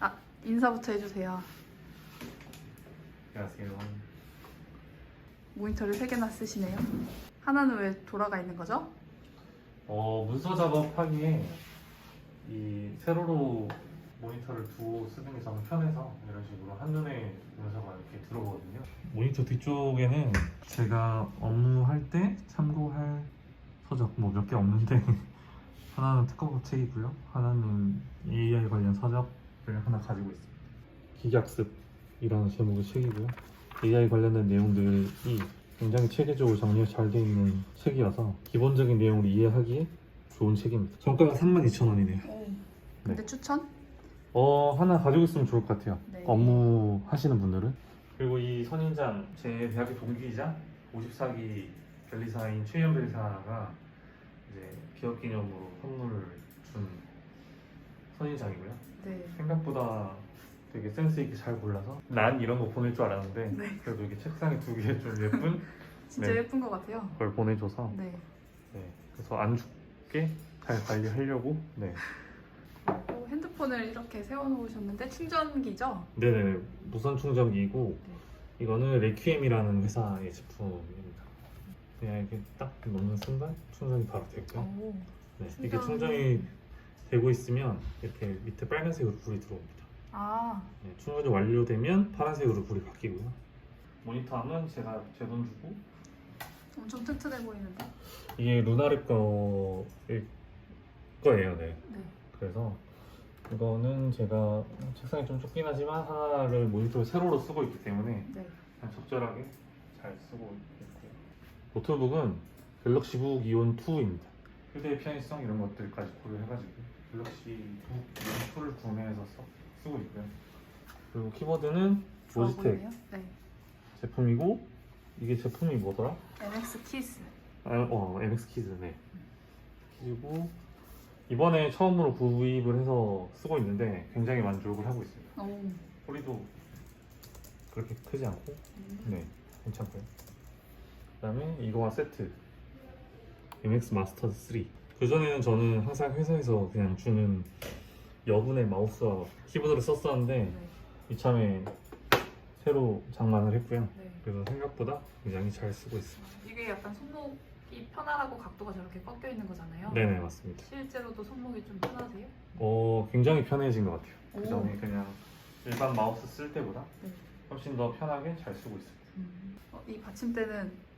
아 인사부터 해주세요. 안녕하세요. 모니터를 세 개나 쓰시네요. 하나는 왜 돌아가 있는 거죠? 어, 문서 작업하기에 이 세로로 모니터를 두고 쓰는 게 저는 편해서 이런 식으로 한눈에 문서가 이렇게 들어오거든요. 모니터 뒤쪽에는 제가 업무할 때 참고할 서적 뭐 몇 개 없는데 하나는 특허법 책이고요. 하나는 AI 관련 서적 을 하나 가지고 있습니다. 기계학습이라는 제목의 책이고요. AI 관련된 내용들이 굉장히 체계적으로 정리가 잘 되어 있는 책이라서 기본적인 내용을 이해하기에 좋은 책입니다. 정가가 32,000원이네요. 근데 추천? 어 하나 가지고 있으면 좋을 것 같아요. 네. 업무 하시는 분들은. 그리고 이 선인장 제 대학교 동기이자 54기 변리사인 최현 변리사가 이제 기업 기념으로 선물을 준 선인장이고요. 네. 생각보다 되게 센스 있게 잘 골라서 난 이런 거 보낼 줄 알았는데 네. 그래도 이게 책상에 두기에 좀 예쁜 진짜 네. 예쁜 것 같아요. 걸 보내줘서 네. 네, 그래서 안 죽게 잘 관리하려고 네. 또 핸드폰을 이렇게 세워놓으셨는데 충전기죠? 네네 무선 충전기이고 네. 이거는 레퀴엠이라는 회사의 제품입니다. 그냥 이렇게 딱 놓는 순간 충전이 바로 되고요. 오. 네, 충전- 이게 충전이 되고 있으면 이렇게 밑에 빨간색으로 불이 들어옵니다. 아, 네, 충전이 완료되면 파란색으로 불이 바뀌고요. 모니터함은 제가 제 돈 주고 엄청 튼튼해 보이는데. 이게 루나르 거일 거예요. 네. 네. 그래서 이거는 제가 책상이 좀 좁긴 하지만 하나를 모니터를 세로로 쓰고 있기 때문에 네. 그냥 적절하게 잘 쓰고 있고요. 노트북은 갤럭시 북 이온 2입니다. 휴대 편의성 이런 것들까지 고려해가지고 갤럭시 북 이온 2를 구매해서 써, 쓰고 있고요. 그리고 키보드는 로지텍 보이네요. 네. 제품이고 이게 제품이 뭐더라? MX 키스. 아, 어, MX 키즈 네. 그리고 이번에 처음으로 구입을 해서 쓰고 있는데 굉장히 만족을 하고 있습니다. 오. 소리도 그렇게 크지 않고 음. 네 괜찮고요. 그다음에 이거와 세트 MX 마스터 3. 그 전에는 저는 항상 회사에서 그냥 주는 여분의 마우스와 키보드를 썼었는데 네. 이참에 새로 장만을 했고요. 네. 그래서 생각보다 굉장히 잘 쓰고 있습니다. 이게 약간 손목이 편하라고 각도가 저렇게 꺾여 있는 거잖아요. 네네 맞습니다. 실제로도 손목이 좀 편하세요? 어 굉장히 편해진 것 같아요. 오. 그 전에 그냥 일반 마우스 쓸 때보다 네. 훨씬 더 편하게 잘 쓰고 있어요. 음. 어, 이 받침대는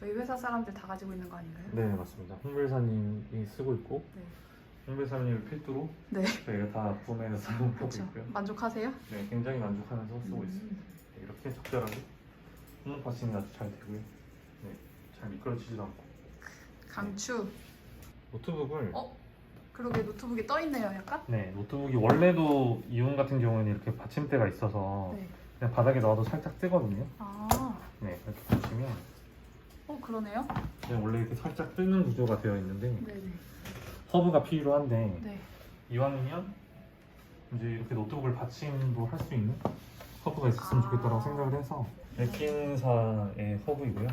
저희 회사 사람들 다 가지고 있는 거 아닌가요? 네 맞습니다. 홍별사님이 쓰고 있고 네. 홍별사님을 필두로 네. 저희가 다 구매해서 사용하고 그렇죠. 있고요. 만족하세요? 네 굉장히 만족하면서 쓰고 있습니다. 음. 네, 이렇게 적절하게 손목 받침이 아주 잘 되고요. 네, 잘 미끄러지지도 않고 강추. 노트북을 어? 그러게 노트북이 떠 있네요, 약간? 네 노트북이 원래도 이온 같은 경우에는 이렇게 받침대가 있어서 네. 그냥 바닥에 놔도 살짝 뜨거든요. 아, 네 이렇게 보시면 어 그러네요. 그냥 원래 이렇게 살짝 뜨는 구조가 되어 있는데 네네. 허브가 필요한데 네. 이왕이면 이제 이렇게 노트북을 받침도 할 수 있는 허브가 있었으면 아. 좋겠다고 생각을 해서 레킨사의 허브이고요.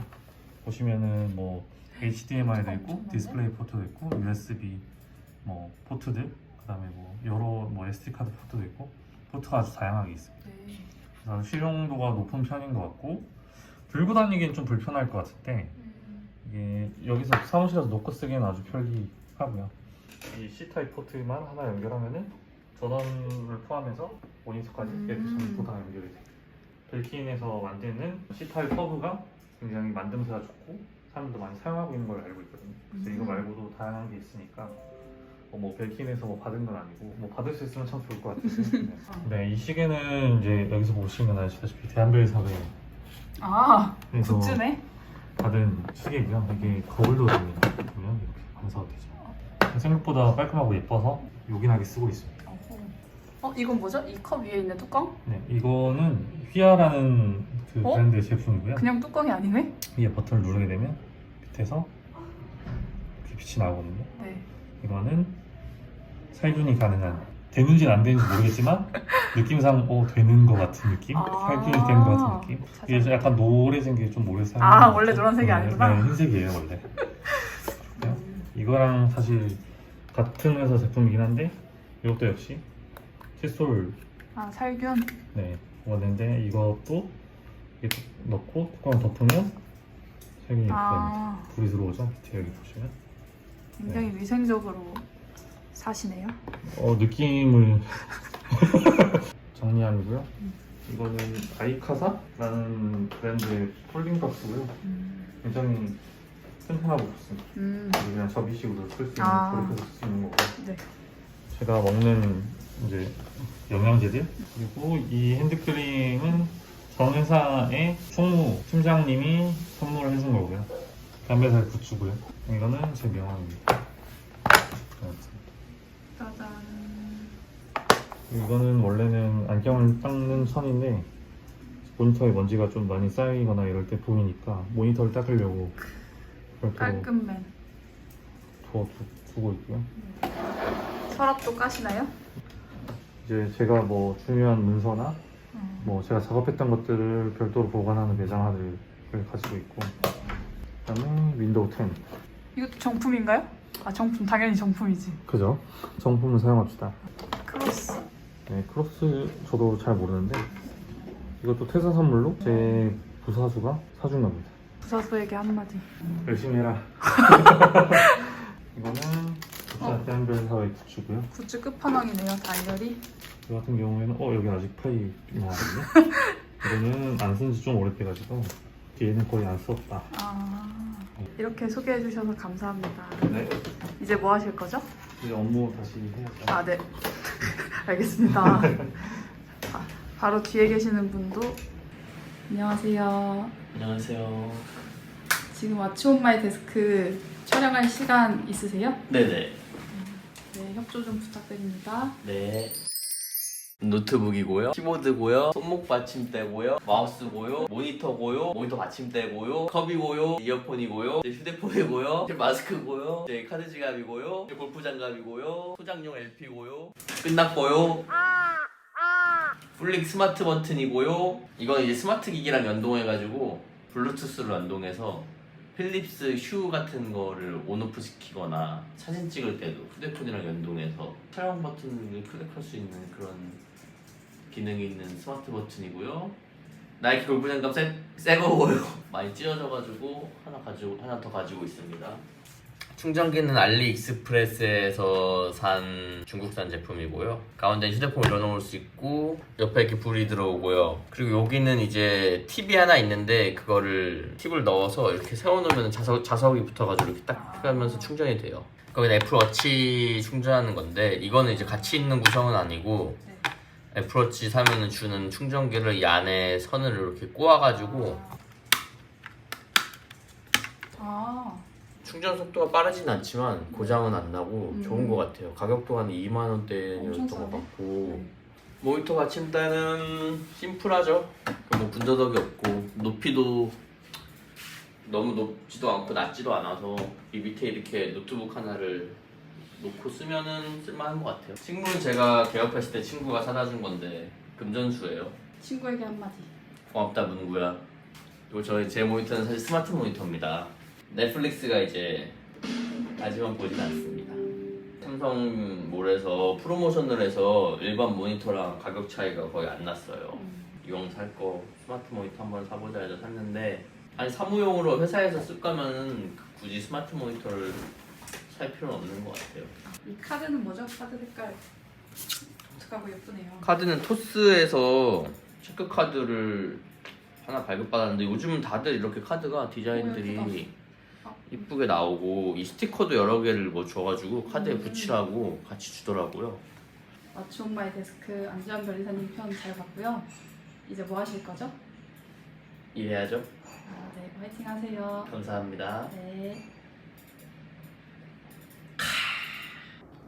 보시면은 뭐 HDMI도 있고 엄청 디스플레이 포트도 있고 USB 뭐 포트들 그다음에 뭐 여러 뭐 SD 카드 포트도 있고 포트가 아주 다양하게 있습니다. 네. 그래서 실용도가 높은 편인 것 같고 들고 다니기엔 좀 불편할 것 같은데 음, 이게 여기서 사무실에서 놓고 쓰기에는 아주 편리하고요. 이 C타입 포트만 하나 연결하면은 전원을 포함해서 모니터까지 이렇게 음. 전부 다 연결이 돼요. 벨킨에서 만드는 C타입 허브가 굉장히 만듦새가 좋고 사람들도 많이 사용하고 있는 걸 알고 있거든요. 그래서 이거 음. 말고도 다양한 게 있으니까 어, 뭐 벨킨에서 뭐 받은 건 아니고 뭐 받을 수 있으면 참 좋을 것 같아요. 네. 이 시계는 이제 여기서 보시면 아시다시피 대한별사 아, 굿즈네. 받은 시계고요. 이게 거울도 됩니다. 보면 이렇게 반사가 되죠. 생각보다 깔끔하고 예뻐서 요긴하게 쓰고 있습니다. 어, 이건 뭐죠? 이 컵 위에 있는 뚜껑? 네, 이거는 휘하라는 그 어? 브랜드의 제품이고요. 그냥 뚜껑이 아니네? 위에 버튼을 누르게 되면 밑에서 이렇게 빛이 나오거든요. 네. 이거는 살균이 가능한 되는지는 안 되는지 모르겠지만 느낌상 어 되는 것 같은 느낌, 아. 살균이 되는 것 같은 느낌. 이게 찾아볼게요. 약간 노래진 게 좀 오래 사용. 아, 원래 노란색이 아니구나. 네, 흰색이에요 원래. 이거랑 사실 같은 회사 제품이긴 한데 이것도 역시 칫솔 아 살균. 네, 왔는데 이것도 이렇게 넣고 뚜껑을 덮으면 살균이 이렇게 아 불이 들어오죠. 밑에 여기 보시면. 굉장히 위생적으로 사시네요. 어 느낌을 정리하고요. 이거는 아이카사라는 브랜드의 폴딩 박스고요. 음. 굉장히 튼튼하고 좋습니다. 음. 그냥 접이식으로 쓸 수 있는 아. 그렇게 쓸 수 있는 거고. 네. 제가 먹는 이제 영양제들 그리고 이 핸드크림은 전 회사의 총무 팀장님이 선물을 해준 거고요. 담배살 굿즈고요. 이거는 제 명함입니다. 짜잔. 이거는 원래는 안경을 닦는 천인데 모니터에 먼지가 좀 많이 쌓이거나 이럴 때 보이니까 모니터를 닦으려고 별도로 깔끔맨. 두어 두, 두고 있고요. 서랍도 까시나요? 이제 제가 뭐 중요한 문서나 음. 뭐 제가 작업했던 것들을 별도로 보관하는 매장화를 가지고 있고 그다음에 윈도우 10 이것도 정품인가요? 아 정품 당연히 정품이지. 그죠? 정품은 사용합시다 크로스. 네 크로스 저도 잘 모르는데 이것도 퇴사 선물로 제 부사수가 사준 겁니다 부사수에게 한마디. 열심히 해라 이거는 어. 부사 대한별 사회 굿즈고요 굿즈 끝판왕이네요. 달걀이. 이 같은 경우에는 어 여기 아직 파이 나왔거든요 이거는 안 쓴 지 좀 오래돼가지고 뒤에는 거의 안 썼다 아 이렇게 소개해 주셔서 감사합니다. 네 이제 뭐 하실 거죠? 이제 업무 다시 해야죠 아 네. 알겠습니다. 바, 바로 뒤에 계시는 분도 안녕하세요. 안녕하세요. 지금 왓츠온마이 데스크 촬영할 시간 있으세요? 네네. 네, 협조 좀 부탁드립니다. 네. 노트북이고요, 키보드고요, 손목 받침대고요, 마우스고요, 모니터고요, 모니터 받침대고요, 컵이고요, 이어폰이고요, 휴대폰이고요, 마스크고요, 카드 지갑이고요, 골프 장갑이고요, 소장용 LP고요. 끝났고요. 플릭 스마트 버튼이고요. 이건 이제 스마트 기기랑 연동해가지고 블루투스로 연동해서 필립스 휴 같은 거를 온오프 시키거나 사진 찍을 때도 휴대폰이랑 연동해서 촬영 버튼을 클릭할 수 있는 그런 기능이 있는 스마트 버튼이고요. 나이키 골프 장갑 새, 새 거고요. 많이 찢어져가지고 하나 가지고 하나 더 가지고 있습니다. 충전기는 알리익스프레스에서 산 중국산 제품이고요. 가운데 휴대폰 올려놓을 수 있고 옆에 이렇게 불이 들어오고요. 그리고 여기는 이제 팁이 하나 있는데 그거를 팁을 넣어서 이렇게 세워놓으면 자석, 자석이 붙어가지고 이렇게 딱 하면서 충전이 돼요. 거기는 애플워치 충전하는 건데 이거는 이제 같이 있는 구성은 아니고 애플워치 사면은 주는 충전기를 이 안에 선을 이렇게 꼬아가지고 아, 충전 속도가 빠르진 않지만 고장은 안 나고 음. 좋은 것 같아요. 가격도 한 2만 원대였던 것. 같고 네. 모니터 받침대는 심플하죠. 뭐 군더더기 없고 높이도 너무 높지도 않고 낮지도 않아서 이 밑에 이렇게 노트북 하나를 놓고 쓰면은 쓸만한 것 같아요. 친구는 제가 개업했을 때 친구가 사다 준 건데 금전수예요. 친구에게 한마디. 고맙다 문구야. 그리고 저희 제 모니터는 사실 스마트 모니터입니다. 넷플릭스가 이제 아직은 보진 않습니다. 삼성 몰에서 프로모션을 해서 일반 모니터랑 가격 차이가 거의 안 났어요. 음. 이왕 살 거 스마트 모니터 한번 사보자 해서 샀는데 아니 사무용으로 회사에서 쓸 거면은 굳이 스마트 모니터를 살 필요는 없는 것 같아요. 이 카드는 뭐죠? 카드 색깔 독특하고 예쁘네요. 카드는 토스에서 체크 카드를 하나 발급받았는데 요즘은 다들 이렇게 카드가 오, 디자인들이. 아, 이쁘게 나오고 이 스티커도 여러 개를 뭐 줘가지고 카드에 음. 붙이라고 같이 주더라고요. 왓츠온마이 데스크 안지환 변리사님 편 잘 봤고요. 이제 뭐 하실 거죠? 이해하죠? 아, 네, 화이팅 하세요. 감사합니다. 네.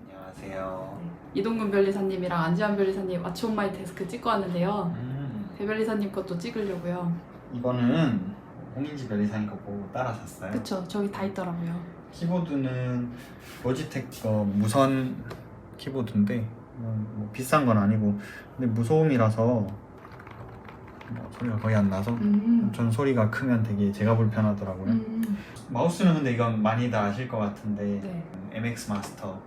안녕하세요. 이동근 변리사님이랑 안지환 변리사님 왓츠온마이 데스크 찍고 왔는데요. 음, 배 변리사님 것도 찍으려고요. 이거는 홍인지 변리사님 거 보고 따라 샀어요. 그쵸? 저기 다 있더라고요. 키보드는 로지텍 거 무선 키보드인데 이건 뭐 비싼 건 아니고 근데 무소음이라서 뭐 소리가 거의 안 나서 음. 전 소리가 크면 되게 제가 불편하더라고요. 음. 마우스는 근데 이건 많이 다 아실 것 같은데 네. MX 마스터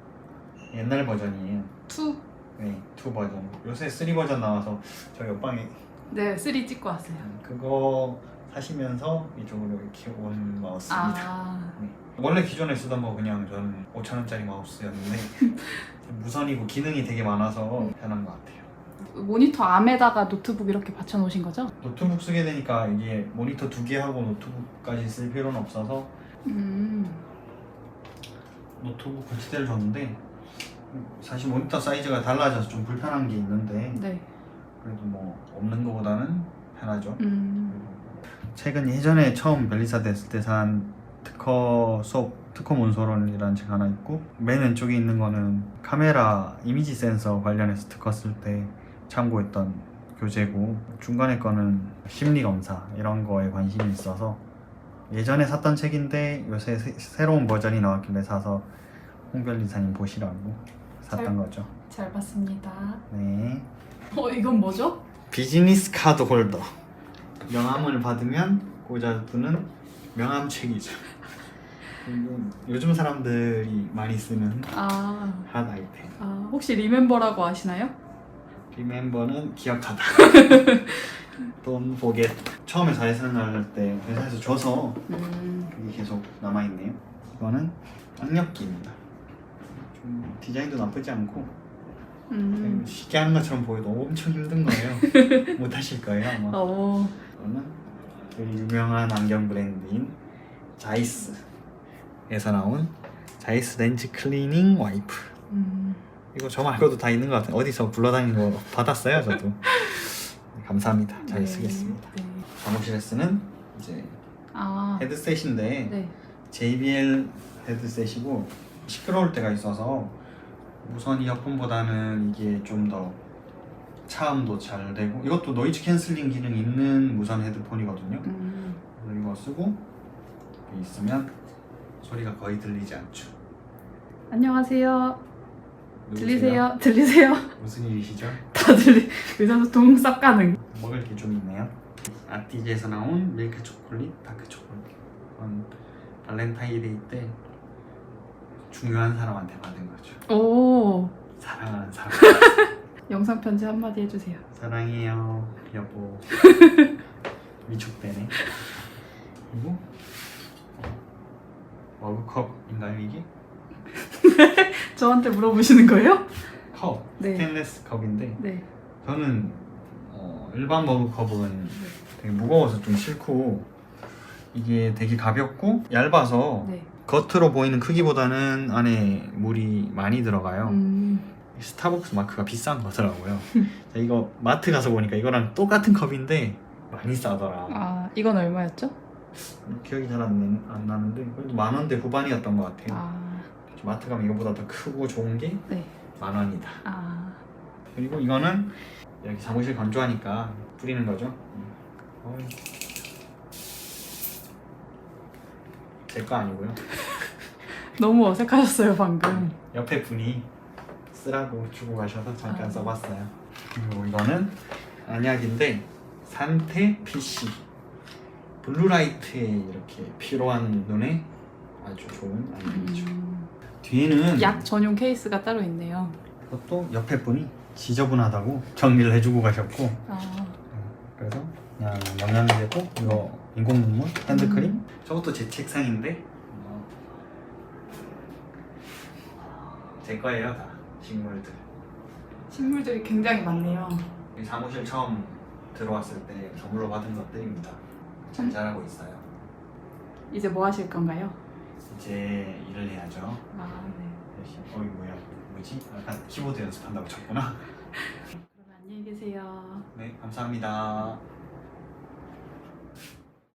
옛날 버전이에요. 투. 네, 2 버전. 요새 3 버전 나와서 저희 옆방에 네, 3 찍고 왔어요. 그거 사시면서 이쪽으로 이렇게 온 마우스입니다. 아, 네. 원래 기존에 쓰던 거 그냥 저는 5천 원짜리 마우스였는데 무선이고 기능이 되게 많아서 편한 것 같아요. 모니터 암에다가 노트북 이렇게 받쳐 놓으신 거죠? 노트북 쓰게 되니까 이게 모니터 두 개 하고 노트북까지 쓸 필요는 없어서 음, 노트북 거치대를 줬는데 사실 모니터 사이즈가 달라져서 좀 불편한 게 있는데 네. 그래도 뭐 없는 것보다는 편하죠. 음, 최근 예전에 처음 벨리사 됐을 때 산 특허 수업 특허 문서론이라는 책 하나 있고 맨 왼쪽에 있는 거는 카메라 이미지 센서 관련해서 특허 쓸 때 참고했던 교재고 중간에 거는 심리 검사 이런 거에 관심이 있어서 예전에 샀던 책인데 요새 새, 새로운 버전이 나왔길래 사서 홍별리사님 보시라고 샀던 잘- 거죠. 잘 봤습니다. 네. 어, 이건 뭐죠? 비즈니스 카드 홀더 명함을 받으면 꽂아두는 명함책이죠 그리고 요즘 사람들이 많이 쓰는 아, 핫 아이템 아 혹시 리멤버라고 아시나요? 리멤버는 기억하다 Don't forget 처음에 사회생활 할때 회사에서 줘서 음, 그게 계속 남아있네요 이거는 악력기입니다 좀 디자인도 나쁘지 않고 음, 쉽게 하는 것처럼 보여도 엄청 힘든 거예요. 못 하실 거예요 아마. 어, 이거는 되게 유명한 안경 브랜드인 자이스에서 나온 자이스 렌즈 클리닝 와이프. 음, 이거 저 말고도 다 있는 것 같아요. 어디서 굴러다니는 거 받았어요 저도. 네, 감사합니다. 잘 네, 쓰겠습니다. 네. 사무실에 쓰는 이제 아, 헤드셋인데 네. JBL 헤드셋이고 시끄러울 때가 있어서 무선 이어폰보다는 이게 좀 더 차음도 잘 되고 이것도 노이즈 캔슬링 기능 있는 무선 헤드폰이거든요 음, 이거 쓰고 있으면 소리가 거의 들리지 않죠 안녕하세요. 누구세요? 들리세요? 들리세요? 무슨 일이시죠? 다 들리. 의사소통 싹 가능. 먹을 게 좀 있네요 아티즈에서 나온 밀크 초콜릿, 다크 초콜릿 이건 발렌타인데이 때 중요한 사람한테 받은 거죠 오, 사랑하는 사람 영상 편지 한마디 해주세요. 사랑해요 여보 위축되네 그리고 머그컵인가요 이게? 저한테 물어보시는 거예요? 컵 네. 스테인레스 컵인데 네. 저는 어, 일반 머그컵은 되게 무거워서 좀 싫고 이게 되게 가볍고 얇아서 네. 겉으로 보이는 크기보다는 안에 물이 많이 들어가요. 음, 스타벅스 마크가 비싼 거더라고요. 자, 이거 마트 가서 보니까 이거랑 똑같은 컵인데 많이 싸더라. 아, 이건 얼마였죠? 기억이 잘안안 나는데 그래도 만 원대 후반이었던 것 같아요. 아, 마트 가면 이거보다 더 크고 좋은 게 네. 만 원이다. 아, 그리고 이거는 여기 사무실 건조하니까 뿌리는 거죠. 제 거 아니고요. 너무 어색하셨어요 방금. 옆에 분이 쓰라고 주고 가셔서 잠깐 아. 써봤어요. 그리고 이거는 안약인데 산테 PC 블루라이트에 이렇게 필요한 눈에 아주 좋은 안약이죠. 음, 뒤에는 약 전용 케이스가 따로 있네요. 이것도 옆에 분이 지저분하다고 정리를 해주고 가셨고 아, 그래서 그냥 영양제고 이거 인공 눈물 핸드크림 음. 저것도 제 책상인데? 어, 제 거예요 다. 식물들. 식물들이 굉장히 많네요. 이 사무실 처음 들어왔을 때 선물로 받은 것들입니다. 잘 자라고 있어요. 이제 뭐 하실 건가요? 이제 일을 해야죠. 아, 네. 열심히. 어이 뭐야. 뭐지? 아까 키보드 연습한다고 쳤구나. 그럼 안녕히 계세요. 네 감사합니다